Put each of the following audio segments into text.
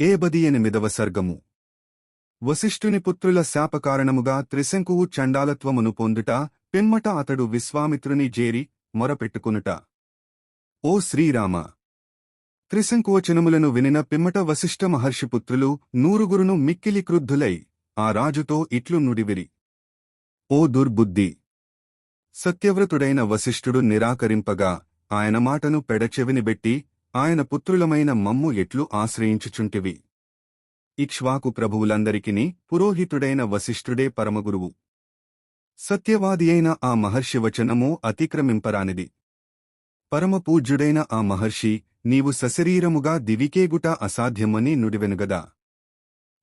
ఏబది ఎనిమిదవ సర్గము. వశిష్ఠుని పుత్రుల శాపకారణముగా త్రిశంకువు చండాలత్వమును పొందుట పిమ్మట అతడు విశ్వామిత్రుని జేరి మొరపెట్టుకునుట. ఓ శ్రీరామ! త్రిశంకువచనములను వినిన పిమ్మట వశిష్ఠ మహర్షి పుత్రులు నూరుగురును మిక్కిలి క్రుద్ధులై ఆ రాజుతో ఇట్లు నుడివిరి. ఓ దుర్బుద్ధి! సత్యవ్రతుడైన వశిష్ఠుడు నిరాకరింపగా ఆయన మాటను పెడచెవినిబెట్టి ఆయన పుత్రులమైన మమ్ము ఎట్లు ఆశ్రయించుచుంటివి. ఇక్ష్వాకు ప్రభువులందరికిని పురోహితుడైన వశిష్ఠుడే పరమగురువు. సత్యవాది అయిన ఆ మహర్షి వచనము అతిక్రమింపరానిది. పరమపూజ్యుడైన ఆ మహర్షి నీవు సశరీరముగా దివికేగుట అసాధ్యమని నుడివెనుగదా?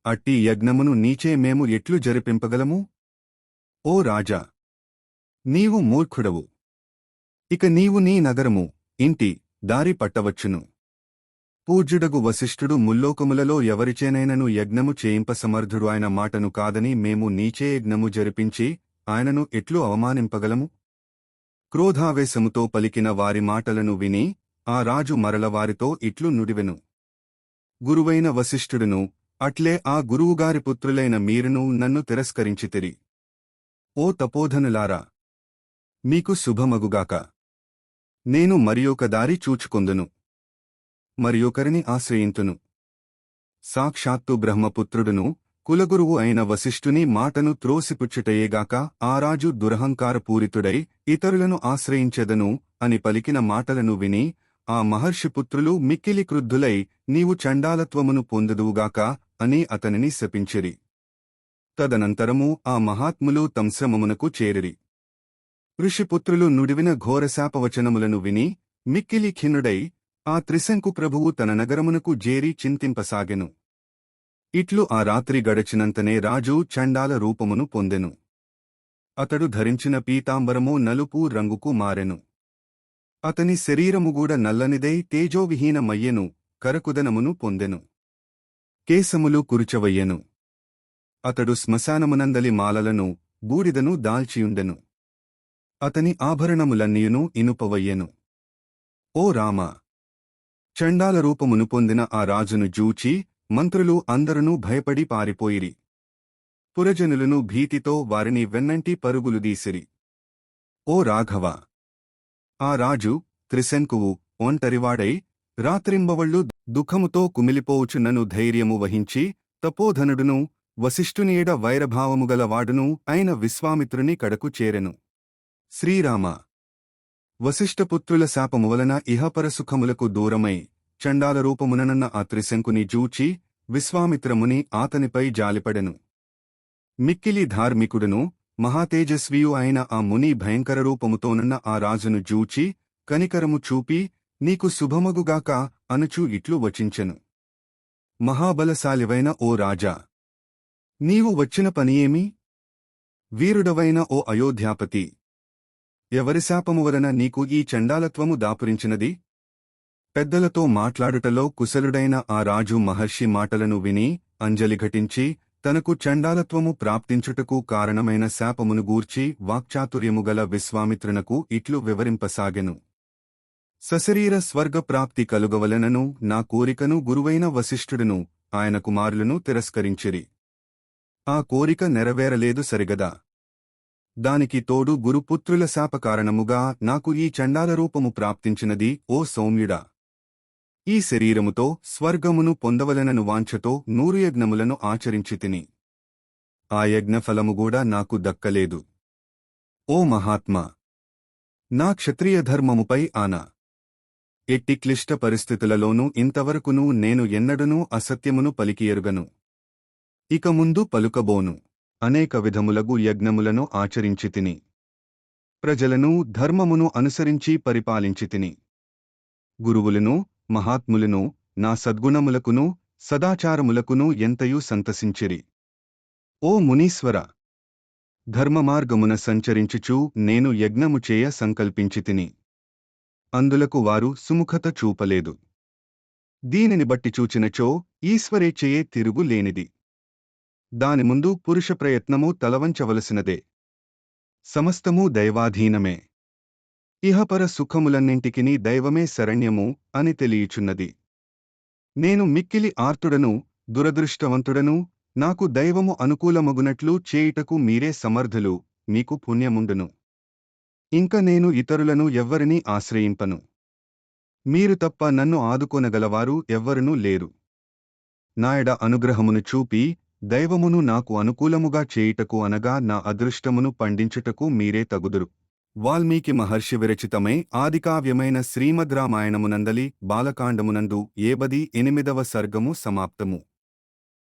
అట్టి యజ్ఞమును నీచే మేము ఎట్లు జరిపింపగలము? ఓ రాజా! నీవు మూర్ఖుడవు. ఇక నీవు నీ నగరము ఇంటి దారి పట్టవచ్చును. పూజ్యుడగు వశిష్ఠుడు ముల్లోకములలో ఎవరిచేనైనను యజ్ఞము చేయింప సమర్థుడు ఆయన మాటను కాదని మేము నీచే యజ్ఞము జరిపించి ఆయనను ఎట్లు అవమానింపగలము? క్రోధావేశముతో పలికిన వారి మాటలను విని ఆ రాజు మరల వారితో ఇట్లు నుడివెను. గురువైన వశిష్ఠుడును అట్లే ఆ గురువుగారి పుత్రులైన మీరును నన్ను తిరస్కరించితిరి. ఓ తపోధనులారా మీకు శుభమగుగాక. నేను మరియొక దారి చూచుకొందును మరియొకరిని ఆశ్రయింతును. సాక్షాత్తు బ్రహ్మపుత్రుడును కులగురువు అయిన వశిష్ఠుని మాటను త్రోసిపుచ్చుటయేగాక ఆ రాజు దురహంకారపూరితుడై ఇతరులను ఆశ్రయించెదను అని పలికిన మాటలను విని ఆ మహర్షిపుత్రులు మిక్కిలి క్రుద్ధులై నీవు చండాలత్వమును పొందుదువుగాక అని అతనిని శపించిరి. తదనంతరము ఆ మహాత్ములు తంశ్రమమునకు చేరిరి. ఋషిపుత్రులు నుడివిన ఘోరశాపవచనములను విని మిక్కిలి ఖిన్నుడై ఆ త్రిశంకు ప్రభువు తన నగరమునకు జేరి చింతింపసాగెను. ఇట్లు ఆ రాత్రి గడచినంతనే రాజు చండాల రూపమును పొందెను. అతడు ధరించిన పీతాంబరము నలుపు రంగుకు మారెను. అతని శరీరముగూడ నల్లనిదై తేజోవిహీనమయ్యెను కరకుదనమును పొందెను. కేశములు కురుచవయ్యెను. అతడు శ్మశానమునందలి మాలలను బూడిదను దాల్చియుండెను. అతని ఆభరణములన్నీయును ఇనుపవయ్యెను. ఓ రామ! చండాల రూపమును పొందిన ఆ రాజును జూచి మంత్రులు అందరూ భయపడి పారిపోయిరి. పురజనులను భీతితో వారిని వెన్నంటి పరుగులు దీసిరి. ఓ రాఘవ! ఆ రాజు త్రిశంకువు ఒంటరివాడై రాత్రింబవళ్ళు దుఃఖముతో కుమిలిపోవుచున్నను ధైర్యము వహించి తపోధనుడును వశిష్ఠునియడ వైరభావముగలవాడును అయిన విశ్వామిత్రుని కడకు చేరెను. శ్రీరామ. వశిష్ఠపుత్రుల శాపము వలన ఇహపరసుఖములకు దూరమై చండాల రూపముననన్న ఆ త్రిశంకుని జూచి విశ్వామిత్రముని ఆతనిపై జాలిపడెను. మిక్కిలి ధార్మికుడును మహాతేజస్వియు అయిన ఆ ముని భయంకర రూపముతోనున్న ఆ రాజును జూచి కనికరము చూపి నీకు శుభమగుగాక అనుచూ ఇట్లు వచించెను. మహాబలశాలివైన ఓ రాజా. నీవు వచ్చిన పనియేమి? వీరుడవైన ఓ అయోధ్యాపతి. ఎవరి శాపము వలన నీకు ఈ చండాలత్వము దాపురించినది? పెద్దలతో మాట్లాడుటలో కుశలుడైన ఆ రాజు మహర్షి మాటలను విని అంజలి ఘటించి తనకు చండాలత్వము ప్రాప్తించుటకు కారణమైన శాపమును గూర్చి వాక్చాతుర్యముగల విశ్వామిత్రునకు ఇట్లు వివరింపసాగెను. సశరీర స్వర్గప్రాప్తి కలుగవలనను నా కోరికను గురువైన వశిష్ఠుడును ఆయన కుమారులను తిరస్కరించిరి. ఆ కోరిక నెరవేరలేదు సరిగదా? దానికి తోడు గురుపుత్రుల శాపకారణముగా నాకు ఈ చండాల రూపము ప్రాప్తించినది ఓ సౌమ్యుడా. ఈ శరీరముతో స్వర్గమును పొందవలనను వాంఛతో నూరు యజ్ఞములను ఆచరించి తిని. ఆ యజ్ఞఫలముగూడా నాకు దక్కలేదు. ఓ మహాత్మా! నా క్షత్రియ ధర్మముపై ఆన. ఎట్టి క్లిష్ట పరిస్థితులలోనూ ఇంతవరకునూ నేను ఎన్నడనూ అసత్యమును పలికియరుగను. ఇక ముందు పలుకబోను. అనేక విధములగు యజ్ఞములను ఆచరించితిని ప్రజలను ధర్మమును అనుసరించి పరిపాలించితిని గురువులను మహాత్ములను నా సద్గుణములకును సదాచారములకును ఎంతయూ సంతసించిరి. ఓ మునీశ్వర! ధర్మమార్గమున సంచరించుచూ నేను యజ్ఞము చేయ సంకల్పించితిని అందులకు వారు సుముఖత చూపలేదు. దీనిని బట్టి చూచినచో ఈశ్వరేచ్ఛయే తిరుగు లేనిది. దాని ముందు పురుష ప్రయత్నము తలవంచవలసినదే. సమస్తమూ దైవాధీనమే. ఇహపర సుఖములన్నింటికినీ దైవమే శరణ్యము అని తెలియచున్నది. నేను మిక్కిలి ఆర్తుడను దురదృష్టవంతుడను నాకు దైవము అనుకూలమగునట్లు చేయుటకు మీరే సమర్థులు మీకు పుణ్యముండును. ఇంక నేను ఇతరులను ఎవ్వరినీ ఆశ్రయింపను. మీరు తప్ప నన్ను ఆదుకొనగలవారు ఎవ్వరునూ లేరు. నాయడ అనుగ్రహమును చూపి దైవమును నాకు అనుకూలముగా చేయుటకు అనగా నా అదృష్టమును పండించుటకు మీరే తగుదురు. వాల్మీకి మహర్షి విరచితమై ఆదికావ్యమైన శ్రీమద్ రామాయణమునందలి బాలకాండమునందు ఏబది ఎనిమిదవ సర్గము సమాప్తము.